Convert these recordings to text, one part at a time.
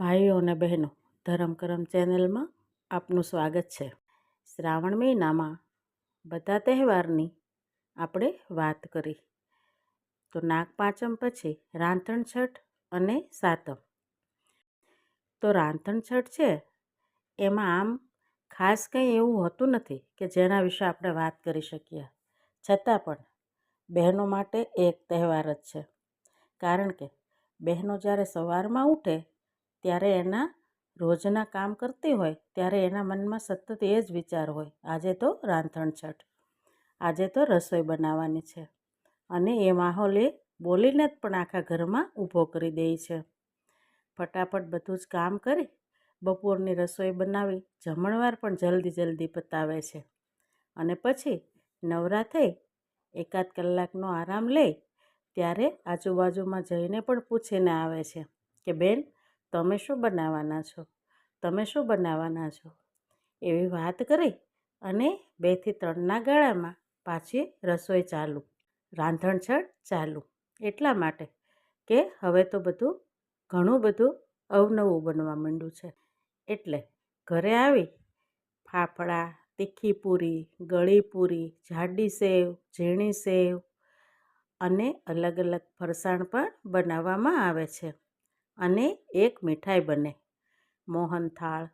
ભાઈઓ અને બહેનો ધરમકરમ ચેનલમાં આપનું સ્વાગત છે. શ્રાવણ મહિનામાં બધા તહેવારની આપણે વાત કરી. તો નાગ પાંચમ પછી રાંધણ છઠ અને સાતમ. તો રાંધણ છઠ છે, એમાં આમ ખાસ કંઈ એવું હોતું નથી કે જેના વિશે આપણે વાત કરી શકીએ. છતાં પણ બહેનો માટે એક તહેવાર જ છે. કારણ કે બહેનો જ્યારે સવારમાં ઉઠે ત્યારે એના રોજના કામ કરતી હોય, ત્યારે એના મનમાં સતત એ જ વિચાર હોય, આજે તો રાંધણ છઠ, આજે તો રસોઈ બનાવવાની છે. અને એ માહોલ એ બોલીને જ પણ આખા ઘરમાં ઊભો કરી દે છે. ફટાફટ બધું જ કામ કરી, બપોરની રસોઈ બનાવી, જમણવાર પણ જલ્દી જલ્દી પતાવે છે. અને પછી નવરા થઈ એકાદ કલાકનો આરામ લે, ત્યારે આજુબાજુમાં જઈને પણ પૂછીને આવે છે કે, બેન તમે શું બનાવવાના છો? તમે શું બનાવવાના છો? એવી વાત કરી અને બેથી ત્રણના ગાળામાં પાછી રસોઈ ચાલુ રાંધણછળ ચાલુ. એટલા માટે કે હવે તો બધું ઘણું બધું અવનવું બનવા માંડ્યું છે. એટલે ઘરે આવી ફાફડા, તીખી પૂરી, ગળી પૂરી, જાડી સેવ, ઝીણી સેવ અને અલગ અલગ ફરસાણ પણ બનાવવામાં આવે છે. અને એક મીઠાઈ બને. મોહનથાળ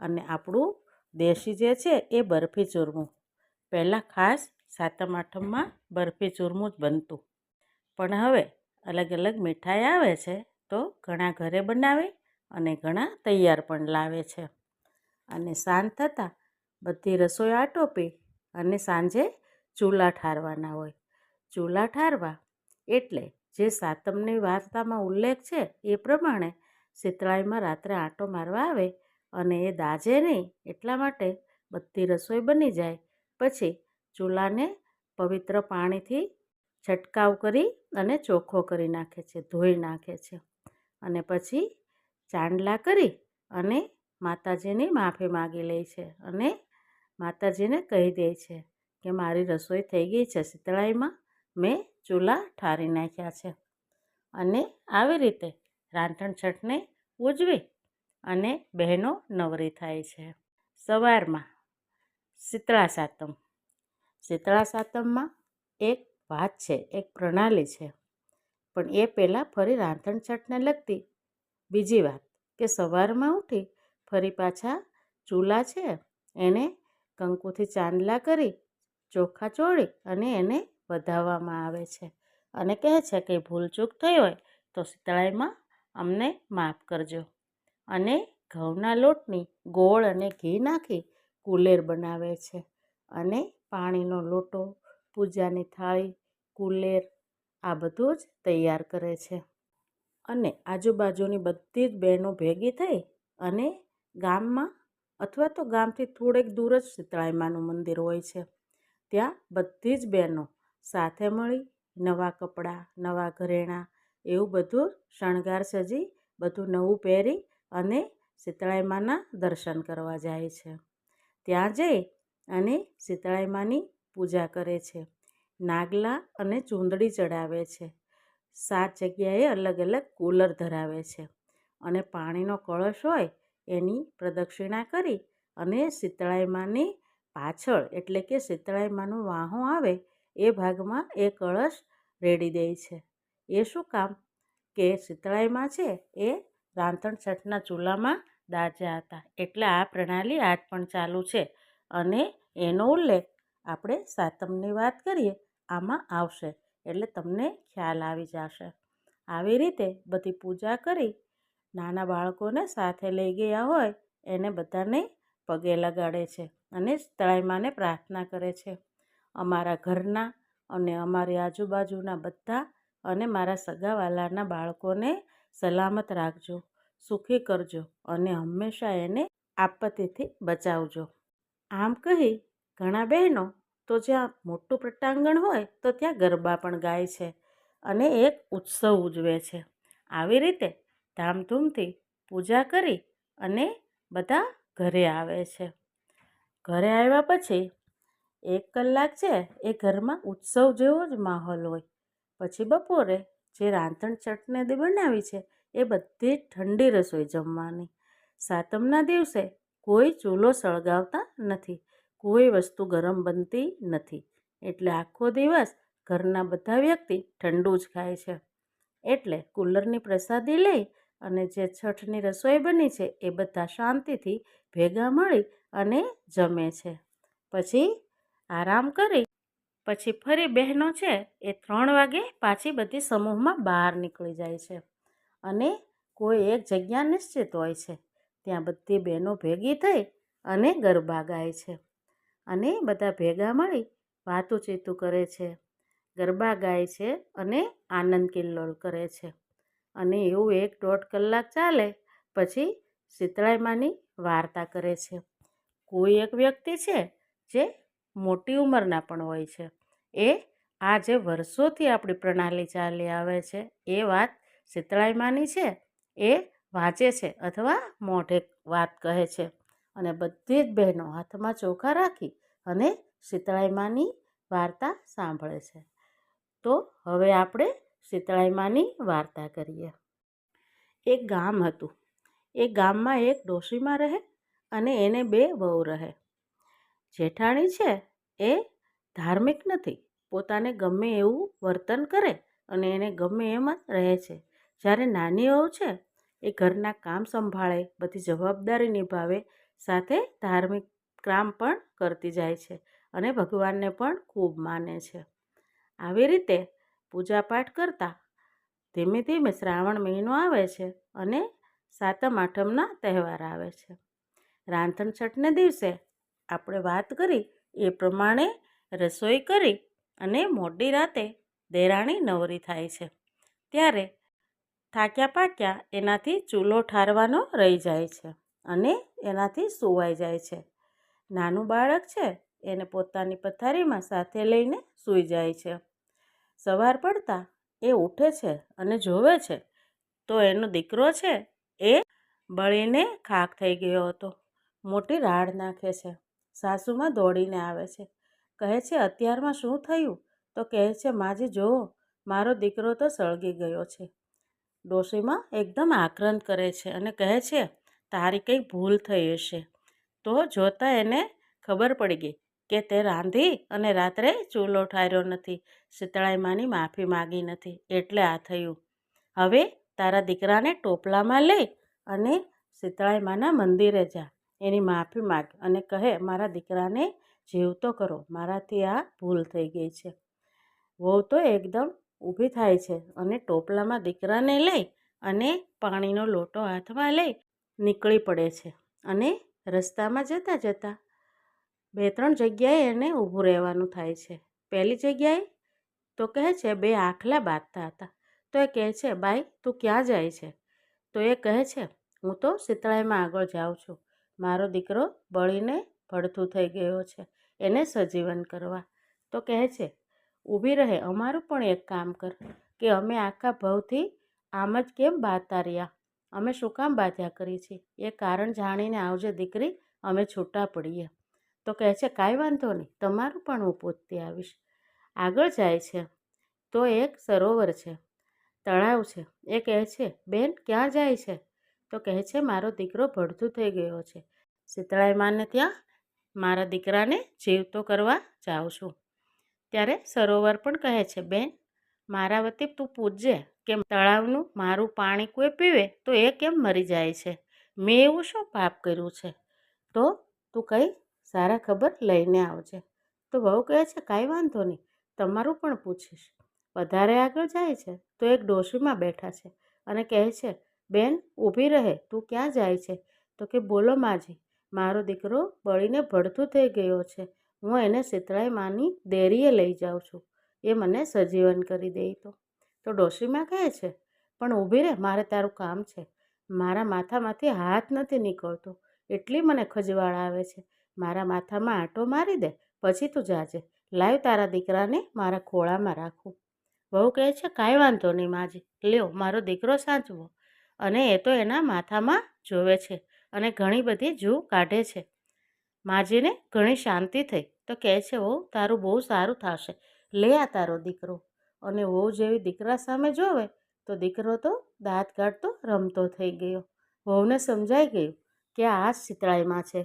અને આપણું દેશી જે છે એ બરફી ચૂરમું. પહેલાં ખાસ સાતમ આઠમમાં બરફી ચૂરમું જ બનતું. પણ હવે અલગ અલગ મીઠાઈ આવે છે તો ઘણા ઘરે બનાવે અને ઘણા તૈયાર પણ લાવે છે. અને સાંજ થતાં બધી રસોઈ આટોપી અને સાંજે ચૂલા ઠારવાના હોય. ચૂલા ઠારવા એટલે જે સાતમની વાર્તામાં ઉલ્લેખ છે એ પ્રમાણે શીતળાઈમાં રાત્રે આંટો મારવા આવે અને એ દાજે નહીં એટલા માટે બધી રસોઈ બની જાય. પછી ચૂલાને પવિત્ર પાણીથી છંટકાવ કરી અને ચોખ્ખો કરી નાખે છે, ધોઈ નાખે છે. અને પછી ચાંદલા કરી અને માતાજીની માફી માગી લે છે અને માતાજીને કહી દે છે કે મારી રસોઈ થઈ ગઈ છે શીતળાઈમાં, મેં ચૂલા ઠારી નાખ્યા છે અને આવી રીતે રાંધણ છઠને ઉજવી અને બહેનો નવરી થાય છે. સવારમાં શીતળા સાતમ. શીતળા સાતમમાં એક વાત છે, એક પ્રણાલી છે, પણ એ પહેલાં ફરી રાંધણ છઠને લગતી બીજી વાત કે સવારમાં ઉઠી ફરી પાછા ચૂલા છે, એને કંકુથી ચાંદલા કરી, ચોખા ચોળી અને એને વધાવવામાં આવે છે. અને કહે છે કે ભૂલચૂક થઈ હોય તો શીતળાઈમાં અમને માફ કરજો. અને ઘઉંના લોટની ગોળ અને ઘી નાખી કુલેર બનાવે છે. અને પાણીનો લોટો, પૂજાની થાળી, કુલેર આ બધું જ તૈયાર કરે છે. અને આજુબાજુની બધી જ બહેનો ભેગી થઈ અને ગામમાં અથવા તો ગામથી થોડેક દૂર જ શીતળાઈમાનું મંદિર હોય છે. ત્યાં બધી જ બહેનો સાથે મળી, નવા કપડાં, નવા ઘરેણાં, એવું બધું શણગાર સજી, બધું નવું પહેરી અને શીતળાઈ માના દર્શન કરવા જાય છે. ત્યાં જઈ અને શીતળાઈ માની પૂજા કરે છે. નાગલા અને ચૂંદડી ચડાવે છે. સાત જગ્યાએ અલગ અલગ કુલર ધરાવે છે અને પાણીનો કળશ હોય એની પ્રદક્ષિણા કરી અને શીતળાઈ માની પાછળ એટલે કે શીતળાઈ માનું વાહો આવે એ ભાગમાં એ કળશ રેડી દે છે. એ શું કામ? કે શીતળાઈમાં છે એ રાંધણ છઠના ચૂલામાં દાજ્યા હતા. એટલે આ પ્રણાલી આજ પણ ચાલુ છે અને એનો ઉલ્લેખ આપણે સાતમની વાત કરીએ આમાં આવશે. એટલે તમને ખ્યાલ આવી જશે. આવી રીતે બધી પૂજા કરી નાના બાળકોને સાથે લઈ ગયા હોય એને બધાને પગે લગાડે છે અને તળાઈમાને પ્રાર્થના કરે છે. અમારા ઘરના અને અમારી આજુબાજુના બધા અને મારા સગાવાલાના બાળકોને સલામત રાખજો, સુખી કરજો અને હંમેશા એને આપત્તિથી બચાવજો. આમ કહી ઘણા બહેનો તો જ્યાં મોટું પ્રટાંગણ હોય તો ત્યાં ગરબા પણ ગાય છે અને એક ઉત્સવ ઉજવે છે. આવી રીતે ધામધૂમથી પૂજા કરી અને બધા ઘરે આવે છે. ઘરે આવ્યા પછી એક કલાક છે, એ ઘરમાં ઉત્સવ જેવો જ માહોલ હોય. પછી બપોરે જે રાંધણ ચટણી બનાવી છે, એ બધી ઠંડી રસોઈ જમવાની. સાતમના દિવસે કોઈ ચૂલો સળગાવતા નથી, કોઈ વસ્તુ ગરમ બનતી નથી. એટલે આખો દિવસ ઘરના બધા વ્યક્તિ ઠંડુ જ ખાય છે. એટલે કુલરની પ્રસાદી લઈ અને જે છઠની રસોઈ બની છે, એ બધા શાંતિથી ભેગા મળી અને જમે છે. પછી આરામ કરી, પછી ફરી બહેનો છે એ ત્રણ વાગે પાછી બધી સમૂહમાં બહાર નીકળી જાય છે. અને કોઈ એક જગ્યા નિશ્ચિત હોય છે. ત્યાં બધી બહેનો ભેગી થઈ અને ગરબા ગાય છે. અને બધા ભેગા મળી વાતું ચીતું કરે છે, ગરબા ગાય છે અને આનંદ કિલ્લોલ કરે છે. અને એવું એક દોઢ કલાક ચાલે, પછી શીતળાઈમાની વાર્તા કરે છે. કોઈ એક વ્યક્તિ છે જે મોટી ઉંમરના પણ હોય છે. એ આ જે વર્ષોથી આપણી પ્રણાલી ચાલી આવે છે, એ વાત શીતળાઈમાની છે? એ વાંચે છે અથવા મોઢે વાત કહે છે? અને બધી જ બહેનો હાથમાં ચોખા રાખી અને શીતળાઈમાની વાર્તા સાંભળે છે. તો હવે આપણે શીતળાઈમાની વાર્તા કરીએ. એક ગામ હતું. એ ગામમાં એક ડોશીમાં રહે અને એને બે વહુ રહે. જેઠાણી છે એ ધાર્મિક નથી. પોતાને ગમે એવું વર્તન કરે અને એને ગમે એમ રહે છે. જ્યારે નાની વહુ છે એ ઘરના કામ સંભાળે, બધી જવાબદારી નિભાવે, સાથે ધાર્મિક કામ પણ કરતી જાય છે અને ભગવાનને પણ ખૂબ માને છે. આવી રીતે પૂજાપાઠ કરતાં ધીમે ધીમે શ્રાવણ મહિનો આવે છે અને સાતમ આઠમના તહેવાર આવે છે. રાંધણ છઠને દિવસે આપણે વાત કરી, એ પ્રમાણે રસોઈ કરી અને મોડી રાતે દેરાણી નવરી થાય છે. ત્યારે થાક્યા પાક્યા એનાથી ચૂલો ઠારવાનો રહી જાય છે અને એનાથી સુવાઈ જાય છે. નાનું બાળક છે, એને પોતાની પથારીમાં સાથે લઈને સૂઈ જાય છે. સવાર પડતા એ ઉઠે છે અને જોવે છે, તો એનો દીકરો છે એ બળીને ખાક થઈ ગયો હતો. મોટી રાડ નાખે છે. સાસુમાં દોડીને આવે છે. કહે છે, અત્યારમાં શું થયું? તો કહે છે, માજી જુઓ, મારો દીકરો તો સળગી ગયો છે. ડોશીમાં એકદમ આક્રંદ કરે છે અને કહે છે, તારી કંઈ ભૂલ થઈ હશે. તો જોતાં એને ખબર પડી ગઈ કે તે રાંધી અને રાત્રે ચૂલો ઠાર્યો નથી શીતળાઈમાની માફી માગી નથી, એટલે આ થયું. હવે તારા દીકરાને ટોપલામાં લઈ અને શીતળાઈમાના મંદિરે જા. એની માફી માગ અને કહે, મારા દીકરાને જીવતો કરો, મારાથી આ ભૂલ થઈ ગઈ છે. વહુ તો એકદમ ઊભી થાય છે અને ટોપલામાં દીકરાને લઈ અને પાણીનો લોટો હાથમાં લઈ નીકળી પડે છે અને રસ્તામાં જતાં જતાં બે ત્રણ જગ્યાએ એને ઊભું રહેવાનું થાય છે. પહેલી જગ્યાએ તો કહે છે, બે આખલા બાંધતા હતા. તો એ કહે છે બાઈ તું ક્યાં જાય છે? તો એ કહે છે, હું તો શીતળાઈમાં આગળ જાઉં છું. મારો દીકરો બળીને ભડથું થઈ ગયો છે, એને સજીવન કરવા. તો કહે છે, ઊભી રહે, અમારું પણ એક કામ કર, કે અમે આખા ભવથી આમ જ કેમ બાતા રહ્યા? અમે શું કામ બાધ્યા કરી છે? એ કારણ જાણીને આવજે દીકરી, અમે છૂટા પડીએ. તો કહે છે, કાંઈ વાંધો નહીં, તમારું પણ હું પૂછતી આવીશ. આગળ જાય છે, તો એક સરોવર છે, તળાવ છે. એ કહે છે, બેન, ક્યાં જાય છે? તો કહે છે, મારો દીકરો ભડથું થઈ ગયો છે. શીતળાએ માને ત્યાં, મારા દીકરાને જીવતો કરવા જાઉં છું. ત્યારે સરોવર પણ કહે છે, બેન, મારા વતી તું પૂછજે કે તળાવનું મારું પાણી કોઈ પીવે તો એ કેમ મરી જાય છે? મેં એવું શું પાપ કર્યું છે? તો તું કંઈ સારા ખબર લઈને આવજે. તો વહુ કહે છે, કાંઈ વાંધો નહીં, તમારું પણ પૂછીશ. વધારે આગળ જાય છે તો એક ડોશીમાં બેઠા છે અને કહે છે બેન, ઊભી રહે, તું ક્યાં જાય છે? તો કે, બોલો માજી, મારો દીકરો બળીને ભડથું થઈ ગયો છે. હું એને શીતળાઈ માની દેરીએ લઈ જાઉં છું. એ મને સજીવન કરી દે તો. તો ડોશીમાં કહે છે, પણ ઊભી રહે, મારે તારું કામ છે. મારા માથામાંથી હાથ નથી નીકળતો. એટલી મને ખજવાળ આવે છે. મારા માથામાં આંટો મારી દે, પછી તું જાજે. લાવ તારા દીકરાને મારા ખોળામાં રાખું. વહુ કહે છે, કાંઈ વાંધો નહીં માજી. લ્યો, મારો દીકરો સાચવો. અને એ તો એના માથામાં જોવે છે અને ઘણી બધી જૂ કાઢે છે. માજીને ઘણી શાંતિ થઈ તો કહે છે વહુ તારું બહુ સારું થશે. લે આ તારો દીકરો. અને વહુ જેવી દીકરા સામે જોવે તો દીકરો તો દાંત કાઢતો રમતો થઈ ગયો. વહુને સમજાઈ ગયું કે આ શીતળાઈમાં છે.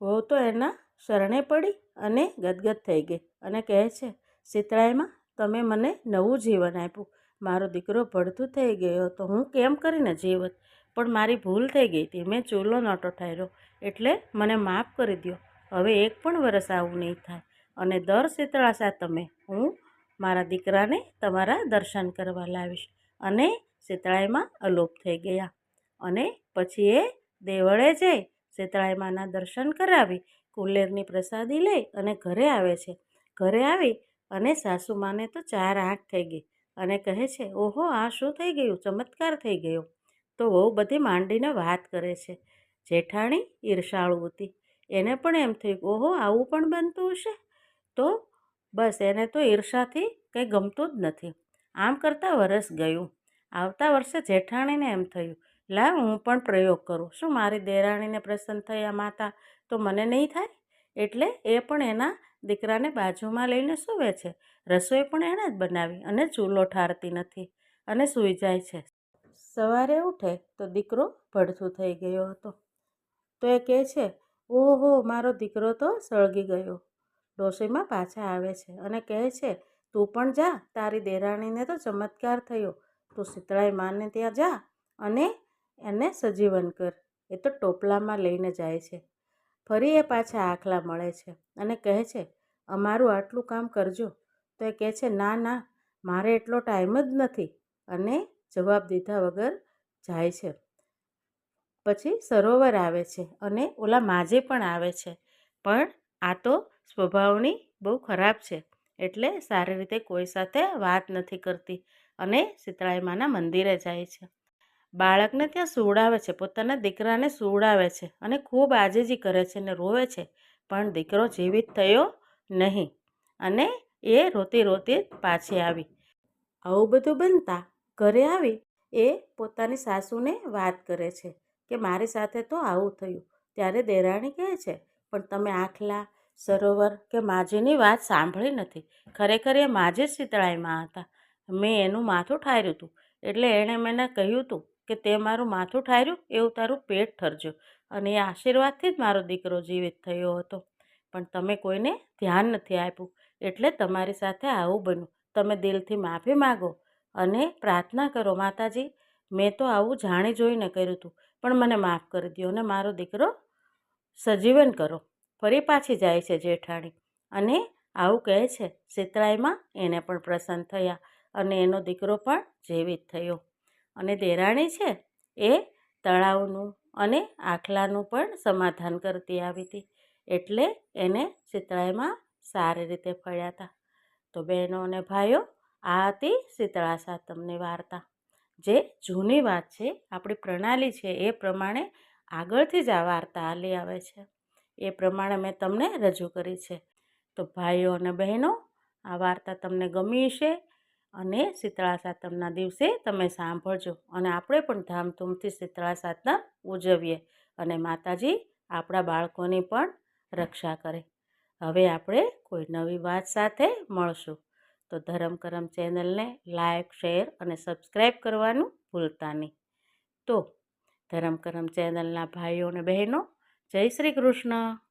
વહુ તો એના શરણે પડી અને ગદગદ થઈ ગઈ અને કહે છે, શીતળાઈમાં તમે મને નવું જીવન આપ્યું. મારો દીકરો ભડતું થઈ ગયો તો હું કેમ કરીને જીવત પણ મારી ભૂલ થઈ ગઈ હતી. મેં ચૂલો નહોતો ઠાર્યો, એટલે મને માફ કરી દો હવે એક પણ વરસ આવું નહીં થાય. અને દર શીતળાશા તમે હું, મારા દીકરાને તમારા દર્શન કરવા લાવીશ. અને શીતળાઈમાં અલોપ થઈ ગયા. અને પછી એ દેવળે જઈ શીતળાઈમાના દર્શન કરાવી, કુલેરની પ્રસાદી લઈ અને ઘરે આવે છે. ઘરે આવી અને સાસુમાને તો ચાર આંખ થઈ ગઈ. અને કહે છે, ઓહો, આ શું થઈ ગયું? ચમત્કાર થઈ ગયો. તો બહુ બધી માંડીને વાત કરે છે. જેઠાણી, ઈર્ષાળુ હતી એને પણ એમ થયું, ઓહો, આવું પણ બનતું હશે? તો બસ, એને તો ઈર્ષાથી કંઈ ગમતું જ નથી. આમ કરતાં વરસ ગયું. આવતા વર્ષે જેઠાણીને એમ થયું લા હું પણ પ્રયોગ કરું. શું મારી દેરાણીને પ્રસન્ન થયા માતા? તો મને નહીં થાય? એટલે એ પણ એના દીકરાને બાજુમાં લઈને સૂવે છે. રસોઈ પણ એણે જ બનાવી અને ચૂલો ઠારતી નથી અને સૂઈ જાય છે. સવારે ઉઠે તો દીકરો ભડથું થઈ ગયો હતો. તો એ કહે છે, ઓહો, મારો દીકરો તો સળગી ગયો. ડોશીમાં પાછા આવે છે અને કહે છે, તું પણ જા, તારી દેરાણીને તો ચમત્કાર થયો. તું શીતળાઈ માને ત્યાં જા અને એને સજીવન કર. એ તો ટોપલામાં લઈને જાય છે. ફરી એ પાછા આખલા મળે છે અને કહે છે, અમારું આટલું કામ કરજો. તો એ કહે છે, ના ના, મારે એટલો ટાઈમ જ નથી. અને જવાબ દીધા વગર જાય છે. પછી સરોવર આવે છે અને ઓલા માજે પણ આવે છે. પણ આ તો સ્વભાવની બહુ ખરાબ છે, એટલે સારી રીતે કોઈ સાથે વાત નથી કરતી અને શીતળાઈ માના મંદિરે જાય છે. બાળકને ત્યાં સુવડાવે છે, પોતાના દીકરાને સુવડાવે છે અને ખૂબ આજીજી કરે છે ને રોવે છે, પણ દીકરો જીવિત થયો નહીં અને એ રોતી રોતી પાછી આવી. આવું બધું બનતા ઘરે આવી એ પોતાની સાસુને વાત કરે છે કે મારી સાથે તો આવું થયું, ત્યારે દેરાણી કહે છે, પણ તમે આખલા, સરોવર કે માજીની વાત સાંભળી નથી. ખરેખર એ માજી જ શીતળાઈમાં હતા. મેં એનું માથું ઠાર્યું હતું એટલે એણે મને કહ્યું હતું કે તે મારું માથું ઠાર્યું, એવું તારું પેટ ઠરજો અને એ આશીર્વાદથી જ મારો દીકરો જીવિત થયો હતો. પણ તમે કોઈને ધ્યાન નથી આપ્યું. એટલે તમારી સાથે આવું બન્યું. તમે દિલથી માફી માગો અને પ્રાર્થના કરો, માતાજી, મેં તો આવું જાણી જોઈને કર્યું હતું. પણ મને માફ કરી દો અને મારો દીકરો સજીવન કરો. ફરી પાછી જાય છે જેઠાણી. અને આવું કહે છે શીતળાઈમાં એને પણ પ્રસન્ન થયા અને એનો દીકરો પણ જીવિત થયો. અને દેરાણી છે એ તળાવનું અને આખલાનું પણ સમાધાન કરતી આવી હતી. એટલે એને શીતળાઈમાં સારી રીતે ફળ્યા હતા તો બહેનો અને ભાઈઓ, આ હતી શીતળા સાતમની વાર્તા. જે જૂની વાત છે, આપણી પ્રણાલી છે, એ પ્રમાણે આગળથી જ આ વાર્તા હાલી આવે છે. એ પ્રમાણે મેં તમને રજૂ કરી છે. તો ભાઈઓ અને બહેનો, આ વાર્તા તમને ગમી છે અને શીતળા સાતમના દિવસે તમે સાંભળજો. અને આપણે પણ ધામધૂમથી શીતળા સાતમ ઉજવીએ અને માતાજી આપણા બાળકોની પણ રક્ષા કરે. હવે આપણે કોઈ નવી વાત સાથે મળશું. તો ધરમ કરમ ચેનલને લાઈક, શેર અને સબસ્ક્રાઈબ કરવાનું ભૂલતા નહીં. તો ધરમ કરમ ચેનલના ભાઈઓ અને બહેનો, જય શ્રી કૃષ્ણ.